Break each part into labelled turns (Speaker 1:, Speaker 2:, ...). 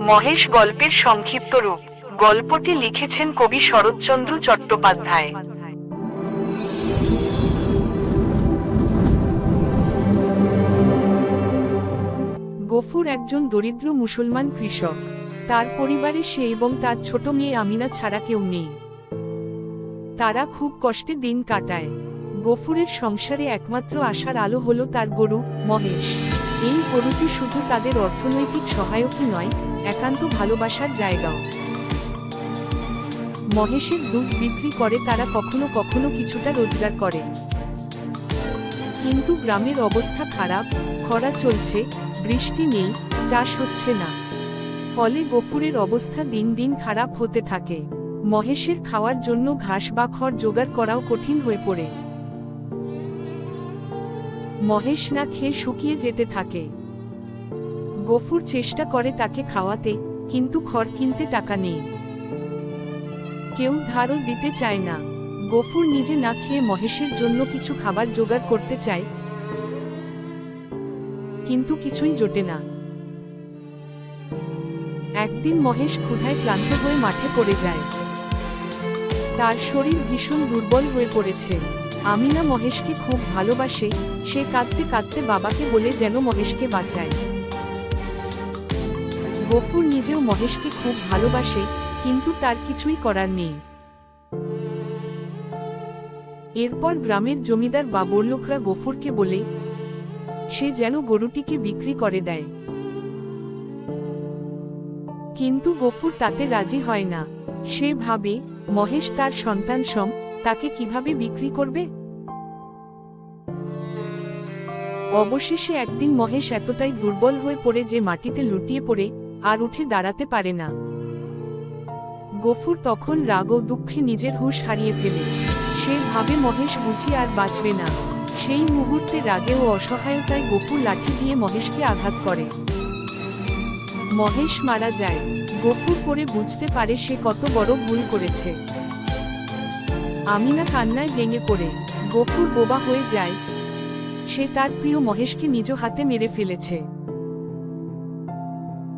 Speaker 1: মহেশ গল্পের সংক্ষিপ্ত রূপ। গল্পটি লিখেছেন কবি শরৎচন্দ্র চট্টোপাধ্যায়।
Speaker 2: গফুর একজন দরিদ্র মুসলমান কৃষক। তার পরিবারে সে এবং তার ছোট মেয়ে আমিনা ছাড়া কেউ নেই। তারা খুব কষ্টে দিন কাটায়। গফুরের সংসারে একমাত্র আশার আলো হলো তার গরু, মহেশ। এই গরুটি শুধু তাদের অর্থনৈতিক সহায়কই নয়, একান্ত ভালোবাসার জায়গাও। মহেশের দুধ বিক্রি করে তারা কখনো কখনো কিছুটা রোজগার করে। কিন্তু গ্রামের অবস্থা খারাপ, খরা চলছে, বৃষ্টি নেই, চাষ হচ্ছে না। ফলে গফুরের অবস্থা দিন দিন খারাপ হতে থাকে। মহেশের খাওয়ার জন্য ঘাস বা খড় জোগাড় করাও কঠিন হয়ে পড়ে। মহেশ না খেয়ে শুকিয়ে যেতে থাকে। গফুর চেষ্টা করে তাকে খাওয়াতে, কিন্তু খড় কিনতে টাকা নেই। কেউ ধারও দিতে চায় না। গফুর নিজে না খেয়ে মহেশের জন্য কিছু খাবার জোগাড় করতে চায়। কিন্তু কিছুই জোটে না। একদিন মহেশ ক্ষুধায় ক্লান্ত হয়ে মাঠে পড়ে যায়। তার শরীর ভীষণ দুর্বল হয়ে পড়েছে। আমিনা মহেশকে খুব ভালোবাসে, সে কাঁদতে কাঁদতে বাবাকে বলে যেন মহেশকে বাঁচায়। গফুর নিজেও মহেশকে খুব ভালোবাসে, কিন্তু তার কিছুই করার নেই। এরপর গ্রামের জমিদার বাবর লোকরা গফুরকে বলে, সে যেন গরুটিকে বিক্রি করে দেয়। কিন্তু গফুর তাতে রাজি হয় না। সে ভাবে, মহেশ তার সন্তান সম তাকে কীভাবে বিক্রি করবে? অবশেষে একদিন মহেশ এতটাই দুর্বল হয়ে পড়ে যে মাটিতে লুটিয়ে পড়ে আর উঠে দাঁড়াতে পারে না। গফুর তখন রাগ ও দুঃখে নিজের হুঁশ হারিয়ে ফেলে। সে ভাবে মহেশ বুঝি আর বাঁচবে না। সেই মুহূর্তে রাগে ও অসহায়তায় গফুর লাঠি দিয়ে মহেশকে আঘাত করে। মহেশ মারা যায়। গফুর করে বুঝতে পারে সে কত বড় ভুল করেছে। আমিনা কান্নায় ভেঙে পড়ে, গফুর বোবা হয়ে যায়। সে তার প্রিয় মহেশকে নিজ হাতে মেরে ফেলেছে।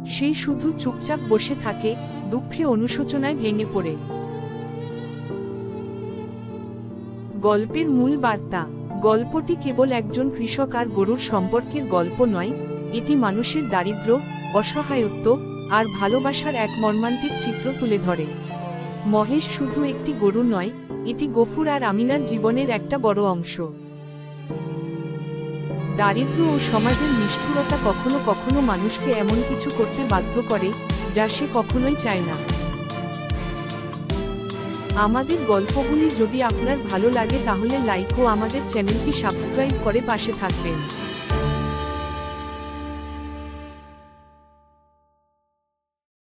Speaker 2: সে শুধু চুপচাপ বসে থাকে, দুঃখে অনুশোচনায় ভেঙে পড়ে। গল্পের মূল বার্তা, গল্পটি কেবল একজন কৃষক আর গরুর সম্পর্কের গল্প নয়, এটি মানুষের দারিদ্র্য অসহায়ত্ব আর ভালোবাসার এক মর্মান্তিক চিত্র তুলে ধরে। মহেশ শুধু একটি গরু নয় এটি গফুর আর আমিনার জীবনের একটা বড় অংশ। দারিদ্র ও সমাজের নিষ্ঠুরতা কখনো কখনো মানুষকে এমন কিছু করতে বাধ্য করে, যা সে কখনোই চায় না। আমাদের গল্পগুলি যদি আপনার ভালো লাগে তাহলে লাইক ও আমাদের চ্যানেলটি সাবস্ক্রাইব করে পাশে থাকবেন।